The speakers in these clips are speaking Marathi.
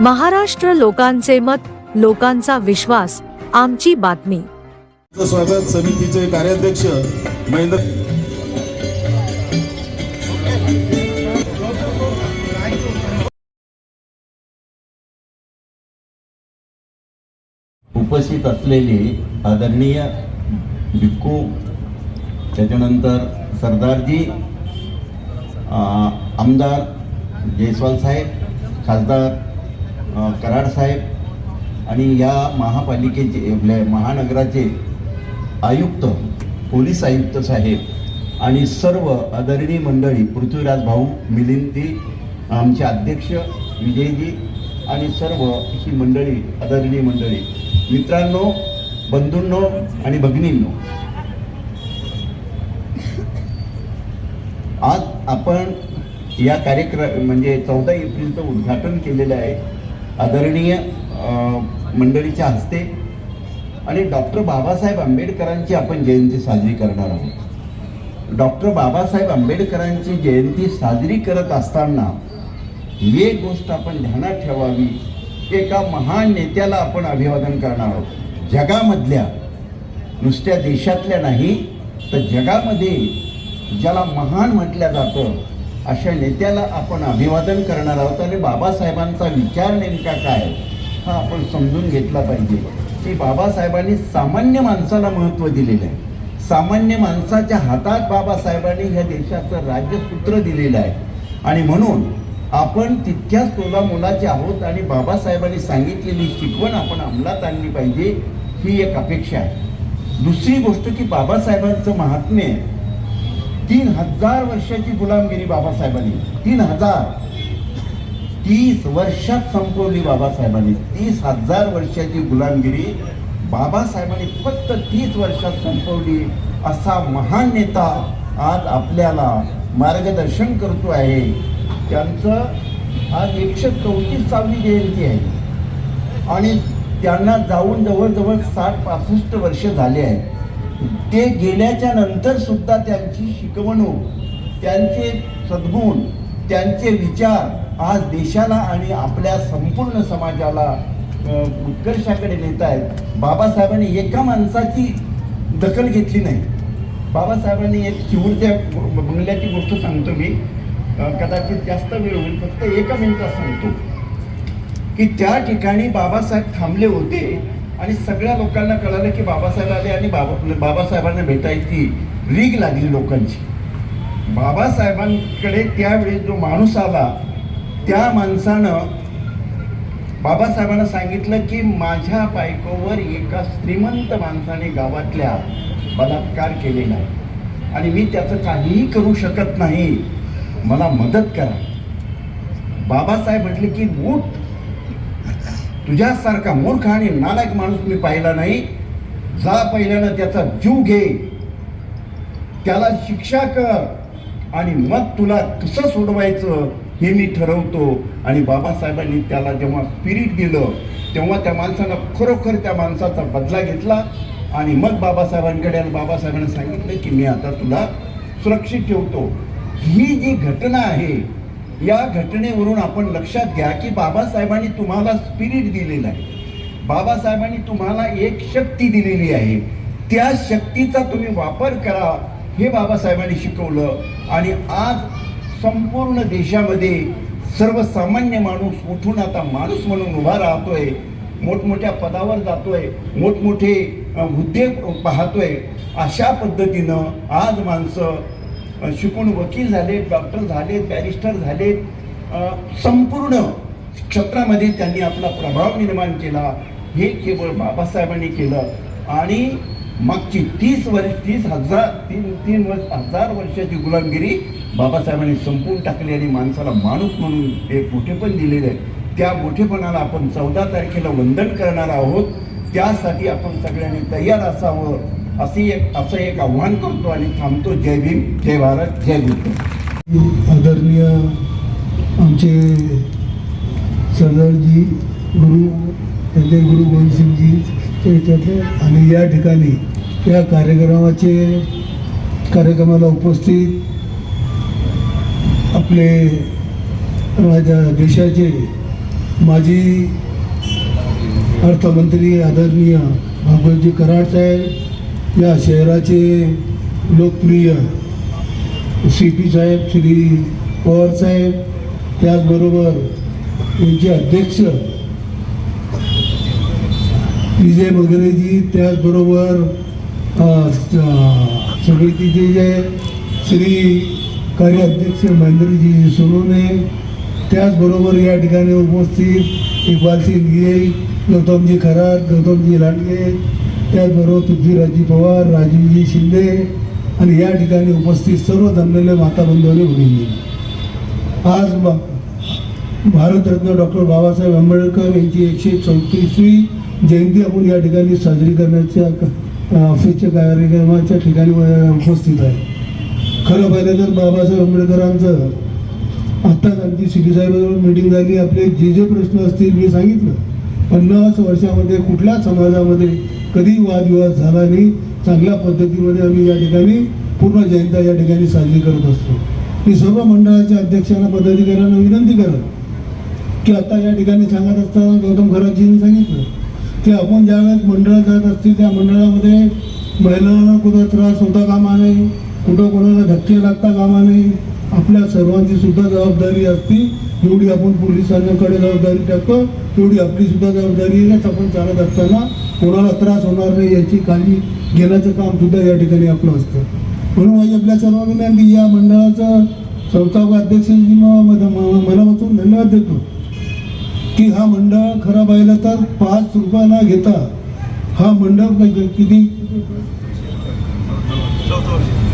महाराष्ट्र लोकांचे मत लोकांचा विश्वास आमची बातमी. स्वागत समितीचे कार्याध्यक्ष महेंद्र उपस्थित असलेले आदरणीय भिक्खू त्याच्यानंतर सरदारजी आमदार जयस्वाल साहेब खासदार कराड साहेब आणि या महापालिकेचे आपल्या महानगराचे आयुक्त पोलीस आयुक्त साहेब आणि सर्व आदरणीय मंडळी पृथ्वीराज भाऊ मिलिंदी आमचे अध्यक्ष विजयजी आणि सर्व ही मंडळी आदरणीय मंडळी मित्रांनो बंधूंनो आणि भगिनींनो. आज आपण या कार्यक्रम म्हणजे चौदा एप्रिलचं उद्घाटन केलेलं आहे. आदरणीय मंडळीच्या हस्ते आणि डॉक्टर बाबासाहेब आंबेडकरांची आपण जयंती साजरी करणार आहोत. डॉक्टर बाबासाहेब आंबेडकरांची जयंती साजरी करत असताना एक गोष्ट आपण ध्यानात ठेवावी एका महान नेत्याला आपण अभिवादन करणार आहोत. जगामधल्या नुसत्या देशातल्या नाही तर जगामध्ये ज्याला महान म्हटलं जातं अशा नेत्याला आपण अभिवादन करणार आहोत. आणि बाबासाहेबांचा विचार नेमका काय हा आपण समजून घेतला पाहिजे. की बाबासाहेबांनी सामान्य माणसाला महत्त्व दिलेलं आहे. सामान्य माणसाच्या हातात बाबासाहेबांनी ह्या देशाचं राज्यसूत्र दिलेलं आहे. आणि म्हणून आपण तितक्याच तोला मुलाचे आहोत आणि बाबासाहेबांनी सांगितलेली शिकवण आपण अंमलात आणली पाहिजे ही एक अपेक्षा आहे. दुसरी गोष्ट की बाबासाहेबांचं महात्म्य तीन हजार वर्षाची गुलामगिरी बाबासाहेबांनी तीन हजार. तीस वर्षात संपवली बाबासाहेबांनी तीस हजार वर्षाची गुलामगिरी बाबासाहेबांनी फक्त तीस वर्षात संपवली असा महान नेता आज आपल्याला मार्गदर्शन करतो आहे. त्यांचं आज एकशे चौतीसावी जयंती आहे. आणि त्यांना जाऊन जवळजवळ साठ पासष्ट वर्ष झाले आहेत. ते गेल्याच्यानंतर सुद्धा त्यांची शिकवणूक त्यांचे सद्गुण त्यांचे विचार आज देशाला आणि आपल्या संपूर्ण समाजाला उत्कर्षाकडे नेत आहेत. बाबासाहेबांनी एका माणसाची दखल घेतली नाही. बाबासाहेबांनी एक चिवूरच्या बंगल्याची गोष्ट सांगतो मी. कदाचित जास्त वेळ होईल फक्त एका मिनिटात सांगतो. की त्या ठिकाणी बाबासाहेब थांबले होते. आणि सगळ्या लोकांना कळालं की बाबासाहेब आले आणि बाबा बाबासाहेबांना भेटायची रीग लागली लोकांची. बाबासाहेबांकडे त्यावेळी जो माणूस आला त्या माणसानं बाबासाहेबांना सांगितलं की माझ्या बायकोवर एका श्रीमंत माणसाने गावातल्या बलात्कार केलेला आहे आणि मी त्याचं काहीही करू शकत नाही. मला मदत करा. बाबासाहेब म्हटले की मूठ तुझ्यासारखा मूर्ख आणि नालायक माणूस मी पाहिला नाही. जा पहिल्यानं त्याचा जीव घे. त्याला शिक्षा कर. आणि मग तुला कसं सोडवायचं हे मी ठरवतो. आणि बाबासाहेबांनी त्याला जेव्हा स्पिरिट दिलं तेव्हा त्या माणसानं खरोखर त्या माणसाचा बदला घेतला. आणि मग बाबासाहेबांकडे आणि बाबासाहेबांनी सांगितलं की मी आता तुला सुरक्षित ठेवतो. ही जी घटना आहे या घटनेवरून आपण लक्षात घ्या की बाबासाहेबांनी तुम्हाला स्पिरिट दिलेलं आहे. बाबासाहेबांनी तुम्हाला एक शक्ती दिलेली आहे. त्या शक्तीचा तुम्ही वापर करा हे बाबासाहेबांनी शिकवलं. आणि आज संपूर्ण देशामध्ये सर्वसामान्य माणूस उठून आता माणूस म्हणून उभा राहतोय मोठमोठ्या पदावर जातोय मोठमोठे हुद्दे पाहतोय. अशा पद्धतीनं आज माणसं शिकून वकील झाले डॉक्टर झाले बॅरिस्टर झाले संपूर्ण क्षेत्रामध्ये त्यांनी आपला प्रभाव निर्माण केला. हे केवळ बाबासाहेबांनी केलं. आणि मागची तीस वर्ष तीस हजार तीन तीन वर्ष हजार वर्षाची गुलामगिरी बाबासाहेबांनी संपवून टाकली आणि माणसाला माणूस म्हणून एक मोठेपण दिलेलं आहे. त्या मोठेपणाला आपण चौदा तारखेला वंदन करणार आहोत. त्यासाठी आपण सगळ्यांनी तयार असावं. असे एक असं एक आव्हान करतो आणि थांबतो. जय भीम जय भारत जय आदरणीय आमचे सरदारजी गुरु त्यांचे गुरु गोविंदसिंगजी याच्यातले आणि या ठिकाणी या कार्यक्रमाचे कार्यक्रमाला उपस्थित आपले माझ्या देशाचे माजी अर्थमंत्री आदरणीय भागवतजी कराड साहेब या शहराचे लोकप्रिय सी पी साहेब श्री पवार साहेब त्याचबरोबर यांचे अध्यक्ष विजय मगरेजी त्याचबरोबर सगळे स- समितीचे जे श्री कार्याध्यक्ष महेंद्रजी सोनोने त्याचबरोबर या ठिकाणी उपस्थित इक्बालसिंग गिरे गौतमजी खरात गौतमजी लांडगे त्याचबरोबर पृथ्वीराजी पवार राजीवजी शिंदे आणि या ठिकाणी उपस्थित सर्व जमलेले माता बंधू आणि आज भारतरत्न डॉक्टर बाबासाहेब आंबेडकर यांची एकशे चौतीसवी जयंती आपण या ठिकाणी साजरी करण्याच्या ऑफिसच्या कार्यक्रमाच्या ठिकाणी उपस्थित आहे. खरं पाहिलं तर बाबासाहेब आंबेडकरांचं आत्ताच आमची सिटी साहेबांबरोबर मिटिंग झाली. आपले जे जे प्रश्न असतील मी सांगितलं. पन्नास वर्षामध्ये कुठल्या समाजामध्ये कधी वादविवाद झाला नाही चांगल्या पद्धतीमध्ये आम्ही या ठिकाणी पूर्ण जयंता या ठिकाणी साजरी करत असतो. मी सर्व मंडळाच्या अध्यक्षांना पदाधिकाऱ्यांना विनंती करत की आता या ठिकाणी सांगत असताना गौतम खराजींनी सांगितलं की आपण ज्यावेळेस मंडळात जात असतील त्या मंडळामध्ये महिलांना कुठं त्रास होता कामा नये कुठं कोणाला धक्के लागता कामा नये आपल्या सर्वांची सुद्धा जबाबदारी असती. जेवढी आपण पोलिसांकडे जबाबदारी टाकतो. तेवढी आपली सुद्धा जबाबदारी आहे आपण चालत असताना कोणाला त्रास होणार नाही याची काळजी घेण्याचं काम सुद्धा या ठिकाणी आपलं असतं. म्हणून माझी आपल्या सर्वांना मी या मंडळाचं संस्था अध्यक्षांनी मनापासून धन्यवाद देतो. की हा मंडळ खरा पाहिलं तर पाच रुपया न घेता हा मंडळ म्हणजे किती?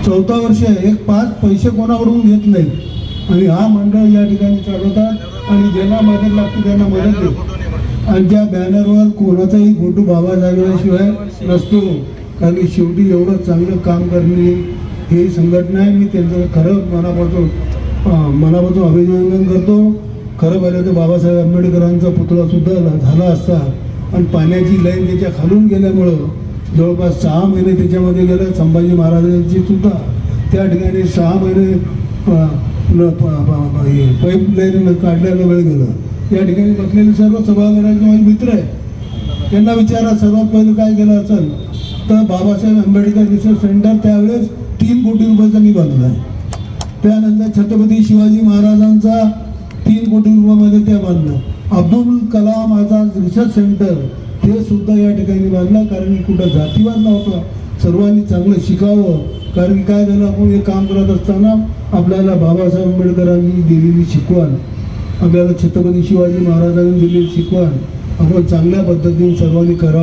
चौथा वर्ष आहे. एक पाच पैसे कोणाकडून घेत नाही आणि हा मंडळ या ठिकाणी चालवतात आणि ज्यांना मदत लागते त्यांना मदत देत आणि ज्या बॅनरवर कोणाचाही फोटो बाबासाहेबांशिवाय नसतो. कारण की शेवटी एवढं चांगलं काम करणे ही संघटना आहे. मी त्यांचं खरं मनापासून मनापासून अभिनंदन करतो. खरं पाहिलं तर बाबासाहेब आंबेडकरांचा पुतळा सुद्धा झाला असता. आणि पाण्याची लाईन त्याच्या खालून गेल्यामुळं जवळपास सहा महिने त्याच्यामध्ये गेलं. संभाजी महाराजांची सुद्धा. त्या ठिकाणी सहा महिने न- प- हे पाईप लाईन वेळ गेलं. या ठिकाणी बसलेले सर्व सभागृहाचे माझे मित्र आहेत. त्यांना विचारा सर्वात पहिलं काय केलं असेल? तर बाबासाहेब आंबेडकर रिसर्च सेंटर त्यावेळेस तीन कोटी रुपयाचा मी बांधला आहे. त्यानंतर छत्रपती शिवाजी महाराजांचा तीन कोटी रुपयामध्ये ते बांधलं. अब्दुल कलाम आझाद रिसर्च सेंटर ते सुद्धा या ठिकाणी बांधलं कारण कुठं जातीवाद नव्हता. सर्वांनी चांगलं शिकावं. कारण की काय झालं आपण हे काम करत असताना आपल्याला बाबासाहेब आंबेडकरांनी दिलेली शिकवण आपल्याला छत्रपती शिवाजी महाराजांनी दिलेली शिकवण आपण चांगल्या पद्धतीने सर्वांनी करावी.